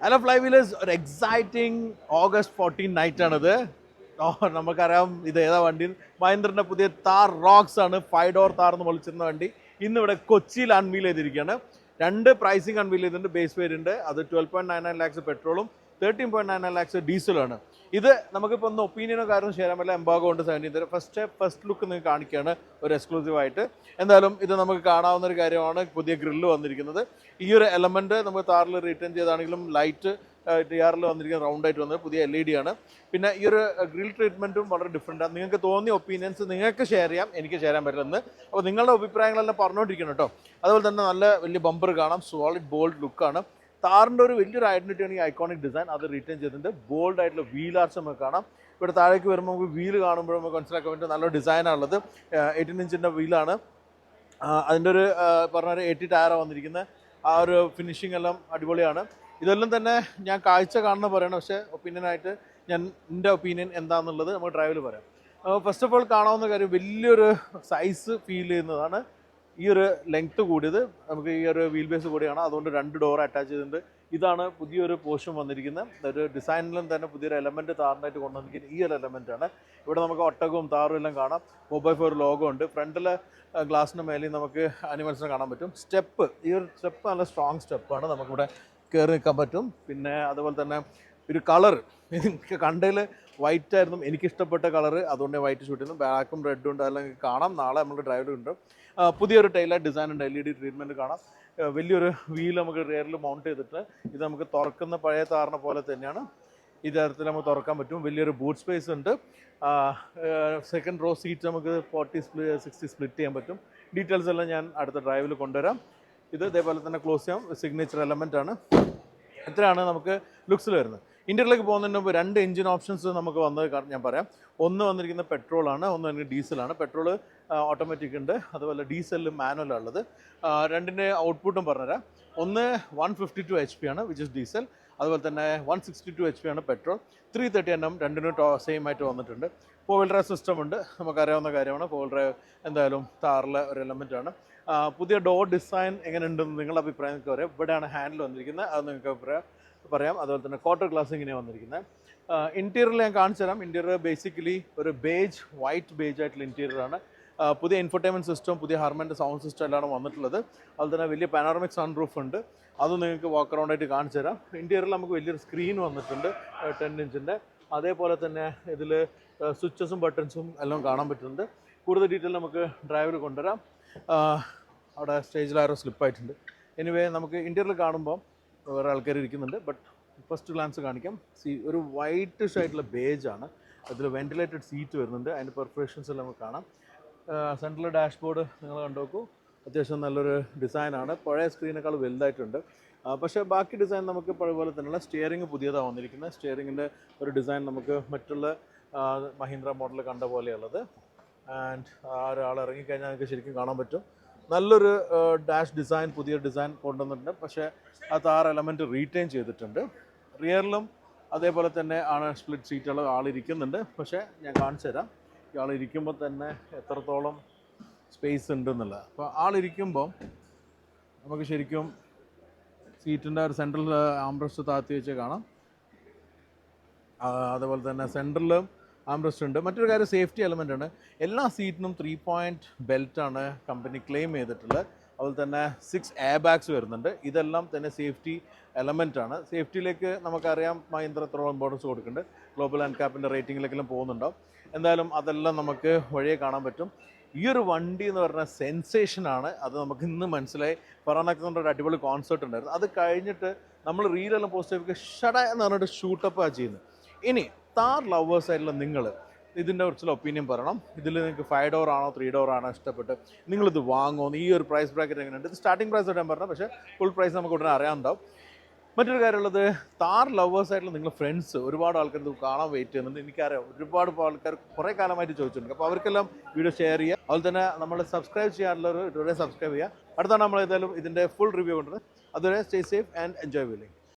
Hello fly wheelers ഒരു exciting August fourteen night ആണിത്. Oh, നമുക്കറിയാം ഇത് ഏതാ വണ്ടി മഹേന്ദ്രന്റെ പുതിയ താർ റോക്സ് ആണ്. ഫൈവ് ഡോർ താർ എന്ന് വിളിച്ചിരുന്ന വണ്ടി. ഇന്നിവിടെ കൊച്ചിയിൽ അൺവീൽ ചെയ്തിരിക്കുകയാണ്. രണ്ട് പ്രൈസിങ് അൺവീൽ ചെയ്തിട്ടുണ്ട്. ബേസ് വേരിയന്റ് അത് twelve point nine nine lakhs പെട്രോളും തേർട്ടീൻ പോയിന്റ് നയൻ ലാക്സ് ഡീസലാണ് ഇത് നമുക്കിപ്പോൾ ഒന്ന് ഒപ്പീനിയനോ കാര്യം ഷെയർ ചെയ്യാൻ പറ്റില്ല. എംബാഗോ ഉണ്ട് സെവന്റീൻ തരും ഫസ്റ്റ് ഫസ്റ്റ് ലുക്ക് നിങ്ങൾക്ക് കാണിക്കുകയാണ്. ഒരു എക്സ്ക്ലൂസീവ് ആയിട്ട്. എന്തായാലും ഇത് നമുക്ക് കാണാവുന്ന ഒരു കാര്യമാണ്. പുതിയ ഗ്രില്ല് വന്നിരിക്കുന്നത്. ഈ ഒരു എലമെന്റ് നമുക്ക് താറിൽ റിട്ടേൺ ചെയ്താണെങ്കിലും ലൈറ്റ് ടി ആറിൽ വന്നിരിക്കുന്ന റൗണ്ട് ആയിട്ട് വന്നത് പുതിയ എൽ ഇ ഡി ആണ്. പിന്നെ ഈ ഒരു ഗ്രിൽ ട്രീറ്റ്മെന്റും വളരെ ഡിഫറെന്റ് ആണ്. നിങ്ങൾക്ക് തോന്നിയ ഒപ്പീനിയൻസ് നിങ്ങൾക്ക് ഷെയർ ചെയ്യാം. എനിക്ക് ഷെയർ ചെയ്യാൻ പറ്റില്ലെന്ന് അപ്പോൾ നിങ്ങളുടെ അഭിപ്രായങ്ങളെല്ലാം പറഞ്ഞുകൊണ്ടിരിക്കണം കേട്ടോ. അതുപോലെ തന്നെ നല്ല വലിയ ബമ്പർ കാണാം. സോളിഡ് ബോൾഡ് ലുക്കാണ് താറിന്റെ ഒരു വലിയൊരു ഐഡന്റിറ്റി ആണ് ഈ ഐക്കോണിക് ഡിസൈൻ അത് റിട്ടേൺ ചെയ്തിട്ടുണ്ട്. ബോൾഡ് ആയിട്ടുള്ള വീൽ ആർച്ച് നമുക്ക് കാണാം. ഇവിടെ താഴേക്ക് വരുമ്പോൾ നമുക്ക് വീൽ കാണുമ്പോൾ നമുക്ക് മനസ്സിലാക്കാൻ പറ്റും നല്ല ഡിസൈനാണുള്ളത് എയ്റ്റീൻ ഇഞ്ചിന്റെ വീലാണ് അതിന്റെ ഒരു പറഞ്ഞൊരു എയ്റ്റി ടയറാണ് വന്നിരിക്കുന്നത്. ആ ഒരു ഫിനിഷിംഗ് എല്ലാം അടിപൊളിയാണ്. ഇതെല്ലാം തന്നെ ഞാൻ കാഴ്ച കാണുന്ന പറയണം പക്ഷേ ഒപ്പീനിയനായിട്ട് ഞാൻ എന്റെ ഒപ്പീനിയൻ എന്താണെന്നുള്ളത് നമുക്ക് ഡ്രൈവിൽ പറയാം. ഫസ്റ്റ് ഓഫ് ഓൾ കാണാവുന്ന കാര്യം വലിയൊരു സൈസ് ഫീൽ ചെയ്യുന്നതാണ്. ഈ ഒരു ലെങ്ത് കൂടിയത് നമുക്ക് ഈ ഒരു വീൽ ബേസ് കൂടിയാണ്. അതുകൊണ്ട് രണ്ട് ഡോർ അറ്റാച്ച് ചെയ്തിട്ടുണ്ട്. ഇതാണ് പുതിയൊരു പോർഷൻ വന്നിരിക്കുന്നത്. ഒരു ഡിസൈനിലും തന്നെ പുതിയൊരു എലമെന്റ് താറിനായിട്ട് കൊണ്ടുവന്നിരിക്കുന്ന ഈ ഒരു എലമെന്റ് ആണ്. ഇവിടെ നമുക്ക് ഒട്ടകവും താറും എല്ലാം കാണാം. മൊബൈൽ ഫോർ ലോഗോ ഉണ്ട്. ഫ്രണ്ടിലെ ഗ്ലാസിന് മേലെയും നമുക്ക് അനിമൽസിനെ കാണാൻ പറ്റും. സ്റ്റെപ്പ് ഈ ഒരു സ്റ്റെപ്പ് നല്ല സ്ട്രോങ് സ്റ്റെപ്പാണ് നമുക്കിവിടെ കയറി നിൽക്കാൻ പറ്റും. പിന്നെ അതുപോലെ തന്നെ ഒരു കളർ കണ്ടതിൽ വൈറ്റ് ആയിരുന്നു. എനിക്കിഷ്ടപ്പെട്ട കളർ അതുകൊണ്ട് വൈറ്റ് ഷൂട്ട് ചെയ്യുന്നു. ബ്ലാക്കും റെഡും ഉണ്ട് അല്ലെങ്കിൽ കാണാം. നാളെ നമ്മൾ ഡ്രൈവർ ഉണ്ട് പുതിയൊരു ടൈലൈറ്റ് ഡിസൈൻ ഉണ്ട് എൽ ഇ ഡി ട്രീറ്റ്മെന്റ് കാണാം. വലിയൊരു വീൽ നമുക്ക് റിയറിൽ മൗണ്ട് ചെയ്തിട്ട് ഇത് നമുക്ക് തുറക്കുന്ന പഴയ താറിനെ പോലെ തന്നെയാണ്. ഈ തരത്തിൽ നമുക്ക് തുറക്കാൻ പറ്റും. വലിയൊരു ബൂട്ട് സ്പേസ് ഉണ്ട്. സെക്കൻഡ് റോ സീറ്റ് നമുക്ക് ഫോർട്ടി സിക്സ്റ്റി സ്പ്ലിറ്റ് ചെയ്യാൻ പറ്റും. ഡീറ്റെയിൽസ് എല്ലാം ഞാൻ അടുത്ത ഡ്രൈവിൽ കൊണ്ടുവരാം. ഇത് ഇതേപോലെ തന്നെ ക്ലോസ് ചെയ്യാം. സിഗ്നേച്ചർ എലമെന്റ് ആണ്. ഇത്രയാണ് നമുക്ക് ലുക്സിൽ വരുന്നത്. ഇന്ത്യയിലേക്ക് പോകുന്നതിന് രണ്ട് എഞ്ചിൻ ഓപ്ഷൻസ് നമുക്ക് വന്നത് ഞാൻ പറയാം. ഒന്ന് വന്നിരിക്കുന്ന പെട്രോൾ ആണ് ഒന്ന് വന്നിരിക്കുന്ന ഡീസലാണ്. പെട്രോൾ ഓട്ടോമാറ്റിക് ഉണ്ട്. അതുപോലെ ഡീസലിൽ മാനുവൽ ഉള്ളത് രണ്ടിന്റെ ഔട്ട്പുട്ടും പറഞ്ഞുതരാം. ഒന്ന് one fifty two H P ആണ് വിച്ച് ഇസ് ഡീസൽ അതുപോലെ തന്നെ one sixty two H P ആണ് petrol three thirty N M രണ്ടിനും സെയിം ആയിട്ട് വന്നിട്ടുണ്ട്. ഫോർ വീൽ ഡ്രൈവ് സിസ്റ്റം ഉണ്ട്. നമുക്കറിയാവുന്ന കാര്യമാണ്. ഫോർ വീൽ ഡ്രൈവ് എന്തായാലും താറിലെ ഒരു എലമെന്റ് ആണ്. പുതിയ ഡോർ ഡിസൈൻ എങ്ങനെ ഉണ്ടെന്ന് നിങ്ങളുടെ അഭിപ്രായം നിങ്ങൾക്ക് പറയാം. ഇവിടെയാണ് ഹാൻഡിൽ വന്നിരിക്കുന്നത്. അത് നിങ്ങൾക്ക് അഭിപ്രായം പറയാം. അതുപോലെ തന്നെ ക്വാർട്ടർ ഗ്ലാസ് ഇങ്ങനെയാണ് വന്നിരിക്കുന്നത് ഇന്റീരിയറിൽ ഞാൻ കാണിച്ചു തരാം. ഇന്റീരിയർ ബേസിക്കലി ഒരു ബേജ് വൈറ്റ് ബേജ് ആയിട്ടുള്ള ഇന്റീരിയർ ആണ്. പുതിയ ഇൻഫർടൈൻമെന്റ് സിസ്റ്റം പുതിയ ഹർമന്റെ സൗണ്ട് സിസ്റ്റം എല്ലാം വന്നിട്ടുള്ളത്. അതുപോലെ തന്നെ വലിയ പാനോറമിക് സൺ റൂഫ് ഉണ്ട്. അത് നിങ്ങൾക്ക് വാക്ക് അറൗണ്ട് ആയിട്ട് കാണിച്ചു തരാം. ഇന്റീരിയറിൽ നമുക്ക് വലിയൊരു സ്ക്രീൻ വന്നിട്ടുണ്ട് ടെൻ ഇഞ്ചിന്റെ അതേപോലെ തന്നെ ഇതിൽ സ്വിച്ചസും ബട്ടൺസും എല്ലാം കാണാൻ പറ്റുന്നുണ്ട്. കൂടുതൽ ഡീറ്റെയിൽ നമുക്ക് ഡ്രൈവർ കൊണ്ടുവരാം. അവിടെ സ്റ്റേജിൽ ആരോ സ്ലിപ്പായിട്ടുണ്ട് എനിവേ നമുക്ക് ഇന്റീരിയറിൽ കാണുമ്പോൾ വേറെ ആൾക്കാർ ഇരിക്കുന്നുണ്ട്. ബട്ട് ഫസ്റ്റ് ഗ്ലാൻസ് കാണിക്കാം. സീ ഒരു വൈറ്റിഷ് ആയിട്ടുള്ള ആണ്. അതിൽ വെന്റിലേറ്റഡ് സീറ്റ് വരുന്നുണ്ട്. അതിന്റെ പെർഫെക്ഷൻസ് എല്ലാം നമുക്ക് കാണാം. സെൻട്രൽ ഡാഷ്ബോർഡ് നിങ്ങൾ കണ്ടുനോക്കൂ. അത്യാവശ്യം നല്ലൊരു ഡിസൈനാണ് പഴയ സ്ക്രീനേക്കാൾ വലുതായിട്ടുണ്ട്. പക്ഷേ ബാക്കി ഡിസൈൻ നമുക്ക് പോലെ തന്നെയുള്ള സ്റ്റിയറിംഗ് പുതിയതാണ് വന്നിരിക്കുന്നത് സ്റ്റിയറിങ്ങിന്റെ ഒരു ഡിസൈൻ നമുക്ക് മറ്റുള്ള മഹീന്ദ്ര മോഡൽ കണ്ട പോലെയുള്ളത്. ആൻഡ് ആ ഒരാൾ ഇറങ്ങിക്കഴിഞ്ഞാൽ നിങ്ങൾക്ക് ശരിക്കും കാണാൻ പറ്റും. നല്ലൊരു ഡാഷ് ഡിസൈൻ പുതിയ ഡിസൈൻ കൊണ്ടുവന്നിട്ടുണ്ട്. പക്ഷേ അത് താർ എലമെന്റ് റീറ്റെയിൻ ചെയ്തിട്ടുണ്ട്. റിയറിലും അതേപോലെ തന്നെ ആണ് സ്പ്ലിറ്റ് സീറ്റുകൾ ആളിരിക്കുന്നുണ്ട്. പക്ഷേ ഞാൻ കാണിച്ചു തരാം. ഇയാൾ ഇരിക്കുമ്പോൾ തന്നെ എത്രത്തോളം സ്പേസ് ഉണ്ടെന്നുള്ളത് അപ്പോൾ ആളിരിക്കുമ്പോൾ നമുക്ക് ശരിക്കും സീറ്റിന്റെ ഒരു സെൻട്രൽ ആംബ്രസ്റ്റ് താഴ്ത്തി വെച്ച് കാണാം. അതേപോലെ തന്നെ സെൻട്രലിലും ആംബ്രസ്റ്റ് ഉണ്ട് മറ്റൊരു കാര്യം സേഫ്റ്റി എലമെന്റ് ആണ്. എല്ലാ സീറ്റിനും ത്രീ പോയിന്റ് ബെൽറ്റാണ് കമ്പനി ക്ലെയിം ചെയ്തിട്ടുള്ളത്. അതുപോലെ തന്നെ സിക്സ് എയർ ബാഗ്സ് വരുന്നുണ്ട്. ഇതെല്ലാം തന്നെ സേഫ്റ്റി എലമെന്റ് ആണ്. സേഫ്റ്റിയിലേക്ക് നമുക്കറിയാം മഹീന്ദ്ര എത്രത്തോളം ഇമ്പോർട്ടൻസ് കൊടുക്കുന്നുണ്ട്. ഗ്ലോബൽ ആൻഡ് കാപ്പിന്റെ റേറ്റിങ്ങിലേക്കെല്ലാം പോകുന്നുണ്ടാവും. എന്തായാലും അതെല്ലാം നമുക്ക് വഴിയെ കാണാൻ പറ്റും. ഈ ഒരു വണ്ടി എന്ന് പറഞ്ഞ സെൻസേഷനാണ് അത് നമുക്ക് ഇന്ന് മനസ്സിലായി. ഫറാനക്കൊണ്ട് ഒരു അടിപൊളി കോൺസേർട്ട് ഉണ്ടായിരുന്നു. അത് കഴിഞ്ഞിട്ട് നമ്മൾ റീലെല്ലാം പോസ്റ്റ് ചെയ്തൊക്കെ ഷട എന്ന് പറഞ്ഞിട്ട് ഷൂട്ടപ്പാണ് ചെയ്യുന്നത്. ഇനി താർ ലവേഴ്സ് ആയിട്ടുള്ള നിങ്ങൾ ഇതിന്റെ കുറിച്ചുള്ള ഒപ്പീനിയൻ പറയണം. ഇതിൽ നിങ്ങൾക്ക് ഫൈവ് ഡോർ ആണോ ത്രീ ഡോർ ആണോ ഇഷ്ടപ്പെട്ട് നിങ്ങളിത് വാങ്ങുമോ ഈ ഒരു പ്രൈസ് ബ്രാക്കറ്റ് എങ്ങനെയുണ്ട്? ഇത് സ്റ്റാർട്ടിംഗ് പ്രൈസ് ഞാൻ പറഞ്ഞത് പക്ഷേ ഫുൾ പ്രൈസ് നമുക്ക് ഉടനെ അറിയാനുണ്ടാവും. മറ്റൊരു കാര്യമുള്ളത് താർ ലവേഴ്സ് ആയിട്ടുള്ള നിങ്ങൾ ഫ്രണ്ട്സ് ഒരുപാട് ആൾക്കാർ ഇത് കാണാൻ വെയിറ്റ് ചെയ്യുന്നുണ്ട്. എനിക്കറിയാം ഒരുപാട് ആൾക്കാർ കുറേ കാലമായിട്ട് ചോദിച്ചിട്ടുണ്ട്. അപ്പോൾ അവർക്കെല്ലാം വീഡിയോ ഷെയർ ചെയ്യുക. അതുപോലെ തന്നെ നമ്മൾ സബ്സ്ക്രൈബ് ചെയ്യാറുള്ളവർ ഇതുവരെ സബ്സ്ക്രൈബ് ചെയ്യുക. അടുത്താണ് നമ്മൾ ഏതായാലും ഇതിന്റെ ഫുൾ റിവ്യൂ കൊണ്ടുവരുന്നത് അതുവരെ stay safe and enjoy wheeling